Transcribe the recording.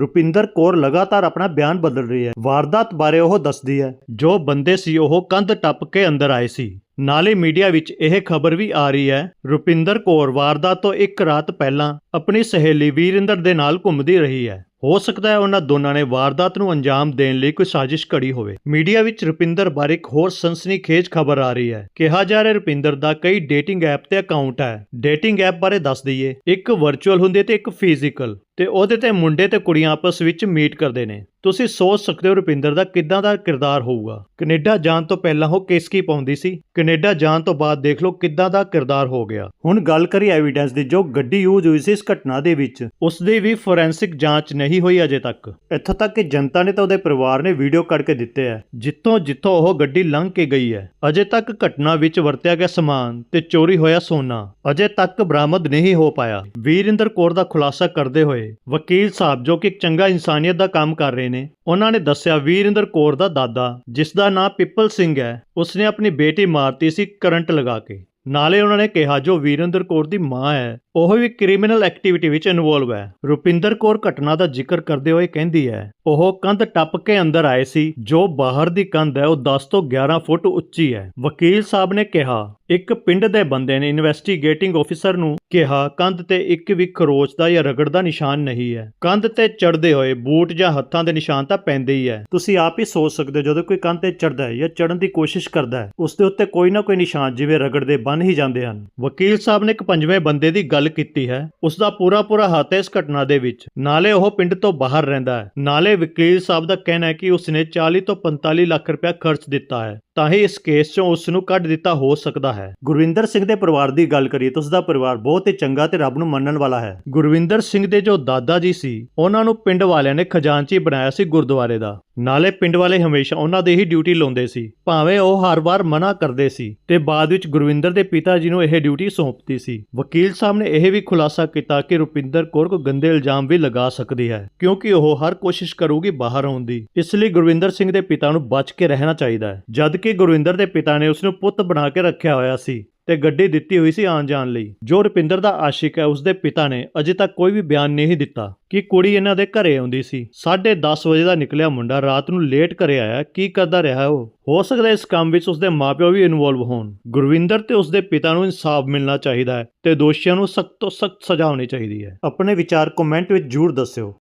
ਰੁਪਿੰਦਰ ਕੌਰ ਲਗਾਤਾਰ ਆਪਣਾ ਬਿਆਨ ਬਦਲ ਰਹੀ ਹੈ। ਵਾਰਦਾਤ ਬਾਰੇ ਉਹ ਦੱਸਦੀ ਹੈ। ਜੋ ਬੰਦੇ ਸੀ, ਉਹ ਕੰਧ ਟੱਪ ਕੇ ਅੰਦਰ ਆਏ ਸੀ। ਨਾਲੇ ਮੀਡੀਆ ਵਿੱਚ ਇਹ ਖਬਰ ਵੀ ਆ ਰਹੀ ਹੈ, ਰੁਪਿੰਦਰ ਕੌਰ ਵਾਰਦਾਤ ਤੋਂ ਇੱਕ ਰਾਤ ਪਹਿਲਾਂ ਆਪਣੀ ਸਹੇਲੀ ਵੀਰਿੰਦਰ ਦੇ ਨਾਲ ਘੁੰਮਦੀ ਰਹੀ ਹੈ। ਹੋ ਸਕਦਾ ਹੈ ਉਹਨਾਂ ਦੋਨਾਂ ਨੇ ਵਾਰਦਾਤ ਨੂੰ ਅੰਜਾਮ ਦੇਣ ਲਈ ਕੋਈ ਸਾਜ਼ਿਸ਼ ਘੜੀ ਹੋਵੇ। ਮੀਡੀਆ ਵਿੱਚ ਰੁਪਿੰਦਰ ਬਾਰੇ ਇੱਕ ਹੋਰ ਸਨਸਨੀਖੇਜ ਖਬਰ ਆ ਰਹੀ ਹੈ। ਕਿਹਾ ਜਾ ਰਿਹਾ ਰੁਪਿੰਦਰ ਦਾ ਕਈ ਡੇਟਿੰਗ ਐਪ ਤੇ ਅਕਾਊਂਟ ਹੈ। ਡੇਟਿੰਗ ਐਪ ਬਾਰੇ ਦੱਸ ਦਈਏ, ਇੱਕ ਵਰਚੁਅਲ ਹੁੰਦੀ ਹੈ ਤੇ ਇੱਕ ਫਿਜ਼ੀਕਲ, ਤੇ ਉਹਦੇ ਤੇ ਮੁੰਡੇ ਤੇ ਕੁੜੀਆਂ ਆਪਸ ਵਿੱਚ ਮੀਟ ਕਰਦੇ ਨੇ। ਤੁਸੀਂ ਸੋਚ ਸਕਦੇ ਹੋ ਰੁਪਿੰਦਰ ਦਾ ਕਿੱਦਾਂ ਦਾ ਕਿਰਦਾਰ ਹੋਊਗਾ? ਕੈਨੇਡਾ ਜਾਣ ਤੋਂ ਪਹਿਲਾਂ ਉਹ ਕੇਸਕੀ ਪਾਉਂਦੀ ਸੀ? ਕੈਨੇਡਾ ਜਾਣ ਤੋਂ ਬਾਅਦ ਦੇਖ ਲਓ ਕਿੱਦਾਂ ਦਾ ਕਿਰਦਾਰ ਹੋ ਗਿਆ। ਹੁਣ ਗੱਲ ਕਰੀ ਐਵੀਡੈਂਸ ਦੀ ਜੋ ਗੱਡੀ ਯੂਜ਼ ਹੋਈ ਸੀ ਇਸ ਘਟਨਾ ਦੇ ਵਿੱਚ। ਉਸ ਦੀ ਵੀ ਫੋਰੈਂਸਿਕ ਜਾਂਚ ਨਹੀਂ ਹੋਈ ਅਜੇ ਤੱਕ। ਇੱਥੋਂ ਤੱਕ ਕਿ ਜਨਤਾ ਨੇ ਤਾਂ ਉਹਦੇ ਪਰਿਵਾਰ ਨੇ ਵੀਡੀਓ ਕੱਢ ਕੇ ਦਿੱਤੇ ਹੈ ਜਿੱਥੋਂ ਜਿੱਥੋਂ ਉਹ ਗੱਡੀ ਲੰਘ ਕੇ ਗਈ ਹੈ ਅਜੇ ਤੱਕ ਘਟਨਾ ਵਿੱਚ ਵਰਤਿਆ ਗਿਆ ਸਮਾਨ ਤੇ ਚੋਰੀ ਹੋਇਆ ਸੋਨਾ। ਅਜੇ ਤੱਕ ਬਰਾਮਦ ਨਹੀਂ ਹੋ ਪਾਇਆ। ਵੀਰਿੰਦਰ ਕੌਰ ਦਾ ਖੁਲਾਸਾ ਕਰਦੇ ਹੋਏ ਵਕੀਲ ਸਾਹਿਬ ਜੋ ਕਿ ਇੱਕ ਚੰਗਾ ਇਨਸਾਨੀਅਤ ਦਾ ਕੰਮ ਕਰ ਰਹੇ ਨੇ, ਉਹਨਾਂ ਨੇ ਦੱਸਿਆ, ਵੀਰਿੰਦਰ ਕੌਰ ਦਾ ਦਾਦਾ ਜਿਸ ਦਾ ਨਾਮ ਪਿੱਪਲ ਸਿੰਘ ਹੈ, ਉਸਨੇ ਆਪਣੀ ਬੇਟੀ ਮਾਰਤੀ ਸੀ ਕਰੰਟ ਲਗਾ ਕੇ। ਨਾਲੇ ਉਹਨਾਂ ਨੇ ਕਿਹਾ, ਜੋ ਵੀਰਿੰਦਰ ਕੌਰ ਦੀ ਮਾਂ ਹੈ, ਉਹ ਵੀ ਕ੍ਰਿਮੀਨਲ ਐਕਟੀਵਿਟੀ ਵਿੱਚ ਇਨਵੋਲਵ ਹੈ। ਰੁਪਿੰਦਰ ਕੌਰ ਘਟਨਾ ਦਾ ਜ਼ਿਕਰ ਕਰਦੇ ਹੋਏ ਕਹਿੰਦੀ ਹੈ, ਉਹ ਕੰਧ ਟੱਪ ਕੇ ਅੰਦਰ ਆਏ ਸੀ, ਜੋ ਬਾਹਰ ਦੀ ਕੰਧ ਹੈ, ਉਹ 10 ਤੋਂ 11 ਫੁੱਟ ਉੱਚੀ ਹੈ। ਵਕੀਲ ਸਾਹਿਬ ਨੇ ਕਿਹਾ, ਇੱਕ ਪਿੰਡ ਦੇ ਬੰਦੇ ਨੇ ਇਨਵੈਸਟੀਗੇਟਿੰਗ ਆਫੀਸਰ ਨੂੰ ਕਿਹਾ, ਕੰਧ ਤੇ ਇੱਕ ਵੀ ਖਰੋਚ ਦਾ ਜਾਂ ਰਗੜ ਦਾ ਨਿਸ਼ਾਨ ਨਹੀਂ ਹੈ। ਕੰਧ ਤੇ ਚੜਦੇ ਹੋਏ ਬੂਟ ਜਾਂ ਹੱਥਾਂ ਦੇ ਨਿਸ਼ਾਨ ਤਾਂ ਪੈਂਦੇ ਹੀ ਹੈ। ਤੁਸੀਂ ਆਪ ਹੀ ਸੋਚ ਸਕਦੇ ਹੋ ਜਦੋਂ ਕੋਈ ਕੰਧ ਤੇ ਚੜਦਾ ਹੈ ਜਾਂ ਚੜਨ ਦੀ ਕੋਸ਼ਿਸ਼ ਕਰਦਾ ਹੈ, ਉਸ ਦੇ ਉੱਤੇ ਕੋਈ ਨਾ ਕੋਈ ਨਿਸ਼ਾਨ, ਜਿਵੇਂ ਰਗੜ ਦੇ ਬਣ ਹੀ ਜਾਂਦੇ ਹਨ। ਵਕੀਲ ਸਾਹਿਬ ਨੇ ਇੱਕ ਪੰਜਵੇਂ ਬੰਦੇ ਦੀ ਗੱਲ ਕੀਤੀ ਹੈ। ਉਸ ਦਾ ਪੂਰਾ ਪੂਰਾ ਹੱਥ ਹੈ ਇਸ ਘਟਨਾ ਦੇ ਵਿੱਚ। ਨਾਲੇ ਉਹ ਪਿੰਡ ਤੋਂ ਬਾਹਰ ਰਹਿੰਦਾ ਹੈ। ਨਾਲੇ ਵਕੀਲ ਸਾਹਿਬ ਦਾ ਕਹਿਣਾ ਹੈ ਕਿ ਉਸਨੇ 40 ਤੋਂ 45 ਲੱਖ ਰੁਪਏ ਖਰਚ ਦਿੱਤਾ ਹੈ। ਤਾਂ ਹੀ ਇਸ ਕੇਸ 'ਚੋਂ ਉਸ ਨੂੰ ਕੱਢ ਦਿੱਤਾ ਹੋ ਸਕਦਾ ਹੈ। ਗੁਰਵਿੰਦਰ ਸਿੰਘ ਦੇ ਪਰਿਵਾਰ ਦੀ ਗੱਲ ਕਰੀਏ ਤਾਂ ਉਸ ਦਾ ਪਰਿਵਾਰ ਬਹੁਤ ਹੀ ਚੰਗਾ ਤੇ ਰੱਬ ਨੂੰ ਮੰਨਣ ਵਾਲਾ ਹੈ। ਗੁਰਵਿੰਦਰ ਸਿੰਘ ਦੇ ਜੋ ਦਾਦਾ ਜੀ ਸੀ, ਉਹਨਾਂ ਨੂੰ ਪਿੰਡ ਵਾਲਿਆਂ ਨੇ ਖਜ਼ਾਨਚੀ ਬਣਾਇਆ ਸੀ ਗੁਰਦੁਆਰੇ ਦਾ। ਨਾਲੇ ਪਿੰਡ ਵਾਲੇ ਹਮੇਸ਼ਾ ਉਹਨਾਂ ਦੇ ਹੀ ਡਿਊਟੀ ਲਾਉਂਦੇ ਸੀ। ਭਾਵੇਂ ਉਹ ਹਰ ਵਾਰ ਮਨਾ ਕਰਦੇ ਸੀ ਤੇ ਬਾਅਦ ਵਿੱਚ ਗੁਰਵਿੰਦਰ ਦੇ ਪਿਤਾ ਜੀ ਨੂੰ ਇਹ ਡਿਊਟੀ ਸੌਂਪਤੀ ਸੀ। ਵਕੀਲ ਸਾਹਿਬ ਨੇ ਇਹ ਵੀ ਖੁਲਾਸਾ ਕੀਤਾ ਕਿ ਰੁਪਿੰਦਰ ਕੌਰ ਕੋ ਗੰਦੇ ਇਲਜ਼ਾਮ ਵੀ ਲਗਾ ਸਕਦੀ ਹੈ, ਕਿਉਂਕਿ ਉਹ ਹਰ ਕੋਸ਼ਿਸ਼ ਕਰੂਗੀ ਬਾਹਰ ਆਉਣ ਦੀ। ਇਸ ਲਈ ਗੁਰਵਿੰਦਰ ਸਿੰਘ ਦੇ ਪਿਤਾ ਨੂੰ ਬਚ ਕੇ ਰਹਿਣਾ ਚਾਹੀਦਾ ਹੈ ਜਦ ਕਿ ਗੁਰਵਿੰਦਰ ਦੇ ਪਿਤਾ ਨੇ ਉਸ ਨੂੰ ਪੁੱਤ ਬਣਾ ਕੇ ਰੱਖਿਆ ਹੋਇਆ ਸੀ ਤੇ ਗੱਡੀ ਦਿੱਤੀ ਹੋਈ ਸੀ ਆਉਣ ਜਾਣ ਲਈ। ਜੋ ਰੁਪਿੰਦਰ ਦਾ ਆਸ਼ਿਕ ਹੈ, ਉਸਦੇ ਪਿਤਾ ਨੇ ਅਜੇ ਤੱਕ ਕੋਈ ਵੀ ਬਿਆਨ ਨਹੀਂ ਦਿੱਤਾ ਕਿ ਕੁੜੀ ਇਹਨਾਂ ਦੇ ਘਰੇ ਆਉਂਦੀ ਸੀ। 10:30 ਵਜੇ ਦਾ ਨਿਕਲਿਆ ਮੁੰਡਾ ਰਾਤ ਨੂੰ ਲੇਟ ਘਰੇ ਆਇਆ। ਕੀ ਕਰਦਾ ਰਿਹਾ ਉਹ? ਹੋ ਸਕਦਾ ਇਸ ਕੰਮ ਵਿੱਚ ਉਸਦੇ ਮਾਪਿਓ ਵੀ ਇਨਵੋਲਵ ਹੋਣ। ਗੁਰਵਿੰਦਰ ਤੇ ਉਸਦੇ ਪਿਤਾ ਨੂੰ ਇਨਸਾਫ ਮਿਲਣਾ ਚਾਹੀਦਾ ਹੈ ਤੇ ਦੋਸ਼ੀਆਂ ਨੂੰ ਸਖਤ ਤੋਂ ਸਖਤ ਸਜ਼ਾ ਹੋਣੀ ਚਾਹੀਦੀ ਹੈ। ਆਪਣੇ ਵਿਚਾਰ ਕਮੈਂਟ ਵਿੱਚ ਜ਼ਰੂਰ ਦੱਸਿਓ।